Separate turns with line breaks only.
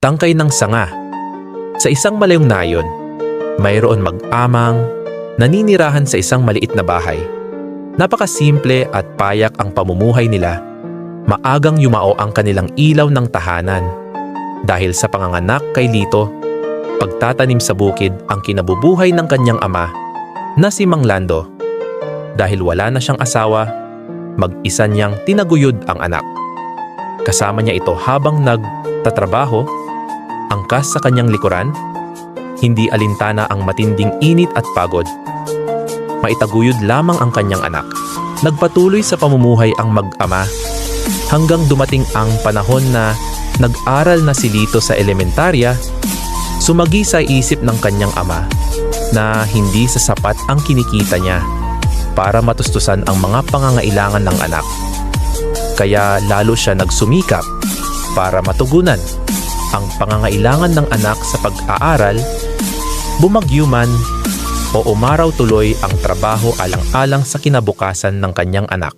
Tangkay ng sanga. Sa isang malayong nayon, mayroon mag-amang naninirahan sa isang maliit na bahay. Napakasimple at payak ang pamumuhay nila. Maagang yumao ang kanilang ilaw ng tahanan. Dahil sa panganganak kay Lito, pagtatanim sa bukid ang kinabubuhay ng kanyang ama na si Mang Lando. Dahil wala na siyang asawa, mag-isa niyang tinaguyod ang anak. Kasama niya ito habang nagtatrabaho, angkas sa kanyang likuran, hindi alintana ang matinding init at pagod. Maitaguyod lamang ang kanyang anak. Nagpatuloy sa pamumuhay ang mag-ama hanggang dumating ang panahon na nag-aral na si Lito sa elementarya, sumagi sa isip ng kanyang ama na hindi sa sapat ang kinikita niya para matustusan ang mga pangangailangan ng anak. Kaya lalo siya nagsumikap para matugunan ang pangangailangan ng anak sa pag-aaral, bumagyo man o umaraw tuloy ang trabaho alang-alang sa kinabukasan ng kanyang anak.